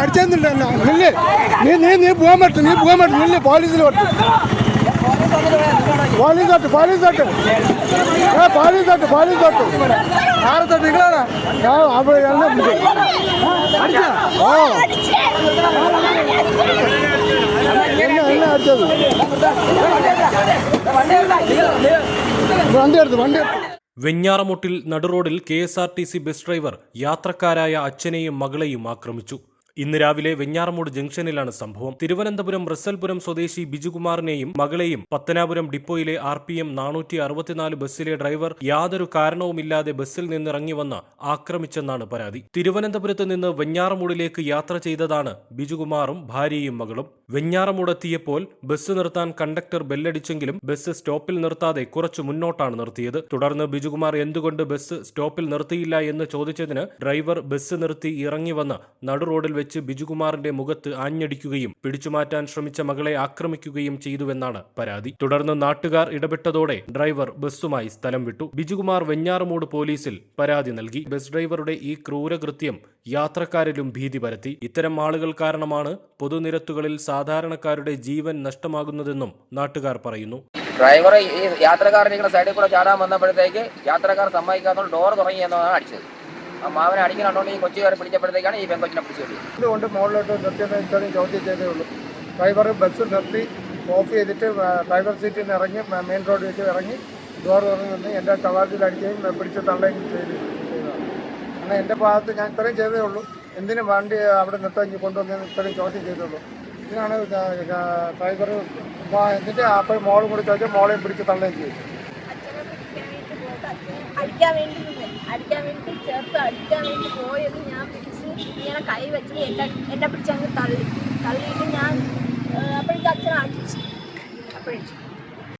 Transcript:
అడిచేందుంటా నిల్లి నీ నీ నీ పోమట్టు నీ పోమట్టు నిల్లి పోలీసులు పట్టు పోలీస్ అట్టు పోలీస్ అట్టు పోలీస్ అట్టు పోలీస్ అట్టు ఆరు తట్టు ఇక్కడ అప్పుడు అడిచేది வண்டி எடுத்து வண்டி எடுத்து വെഞ്ഞാറമുട്ടിൽ നടുറോഡിൽ K S R T C bus driver യാത്രക്കാരായ അച്ഛനെയും മകളെയും ആക്രമിച്ചു. ഇന്ന് രാവിലെ വെഞ്ഞാറമൂട് ജംഗ്ഷനിലാണ് സംഭവം. തിരുവനന്തപുരം റസൽപുരം സ്വദേശി ബിജുകുമാറിനെയും മകളെയും പത്തനാപുരം ഡിപ്പോയിലെ ആർ പി എം നാനൂറ്റി അറുപത്തിനാല് ബസ്സിലെ ഡ്രൈവർ യാതൊരു കാരണവുമില്ലാതെ ബസ്സിൽ നിന്നിറങ്ങി വന്ന് ആക്രമിച്ചെന്നാണ് പരാതി. തിരുവനന്തപുരത്ത് നിന്ന് വെഞ്ഞാറമൂടിലേക്ക് യാത്ര ചെയ്തതാണ് ബിജുകുമാറും ഭാര്യയും മകളും. വെഞ്ഞാറമൂടെത്തിയപ്പോൾ ബസ് നിർത്താൻ കണ്ടക്ടർ ബെല്ലടിച്ചെങ്കിലും ബസ് സ്റ്റോപ്പിൽ നിർത്താതെ കുറച്ചു മുന്നോട്ടാണ് നിർത്തിയത്. തുടർന്ന് ബിജുകുമാർ എന്തുകൊണ്ട് ബസ് സ്റ്റോപ്പിൽ നിർത്തിയില്ല എന്ന് ചോദിച്ചതിന് ഡ്രൈവർ ബസ് നിർത്തി ഇറങ്ങി വന്ന് നടുറോഡിൽ വെച്ച് ബിജുകുമാറിന്റെ മുഖത്ത് ആഞ്ഞടിക്കുകയും പിടിച്ചുമാറ്റാൻ ശ്രമിച്ച മകളെ ആക്രമിക്കുകയും ചെയ്തുവെന്നാണ് പരാതി. തുടർന്ന് നാട്ടുകാർ ഇടപെട്ടതോടെ ഡ്രൈവർ ബസ്സുമായി സ്ഥലം വിട്ടു. ബിജുകുമാർ വെഞ്ഞാറമൂട് പോലീസിൽ പരാതി നൽകി. ബസ് ഡ്രൈവറുടെ ഈ ക്രൂരകൃത്യം യാത്രക്കാരിലും ഭീതി പരത്തി. ഇത്തരം ആളുകൾ കാരണമാണ് പൊതുനിരത്തുകളിൽ സാധാരണക്കാരുടെ ജീവൻ നഷ്ടമാകുന്നതെന്നും നാട്ടുകാർ പറയുന്നു. ഡ്രൈവർ ഈ യാത്രക്കാരൻ ഇങ്ങനെ സൈഡിൽ കൂടെ ചാടാൻ വന്നപ്പോഴത്തേക്ക് യാത്രക്കാർ സമ്മതിക്കാത്തതുകൊണ്ട് ഡോർ തുടങ്ങി എന്നതാണ് അടിച്ചത്. ആ മാവനെ അടിക്കണോണ്ട് ഈ കൊച്ചുകാരെ പിടിച്ചപ്പോഴത്തേക്കാണ് ഈ പെങ്കൊച്ചിനെ പിടിച്ചു കിട്ടിയത്. ഇതുകൊണ്ട് മുകളിലോട്ട് നിർത്തിയെന്ന് ഇത്രയും ചോദ്യം ചെയ്തേ ഉള്ളൂ. ഡ്രൈവർ ബസ് നിർത്തി ഓഫ് ചെയ്തിട്ട് ഡ്രൈവർ സീറ്റിൽ നിന്ന് ഇറങ്ങി മെയിൻ റോഡിൽ വെച്ച് ഇറങ്ങി ഡോർ തുറന്ന് നിന്ന് എന്റെ ടവാർഡിൽ അടിക്കുകയും പിടിച്ച് തള്ളുകയും ചെയ്തു. അങ്ങനെ എന്റെ ഭാഗത്ത് ഞാൻ ഇത്രയും ചെയ്തേ ഉള്ളൂ. എന്തിനും വണ്ടി അവിടെ നിർത്താൻ കൊണ്ടുവന്ന് ഇത്രയും ചോദ്യം ചെയ്തുള്ളൂ ഇതിനാണ് ഡ്രൈവർ എന്നിട്ട് അപ്പോൾ മോൾ കൂടി ചോദിച്ചാൽ മോളെയും പിടിച്ച് തള്ളുകയും ചെയ്തു. അടിക്കാൻ വേണ്ടി അടിക്കാൻ വേണ്ടി ചേർത്ത് അടിക്കാൻ വേണ്ടി പോയത് ഞാൻ പിടിച്ച് ഇങ്ങനെ കൈ വെച്ച് എന്നെ എന്നെ പിടിച്ചങ്ങ് തള്ളി തള്ളി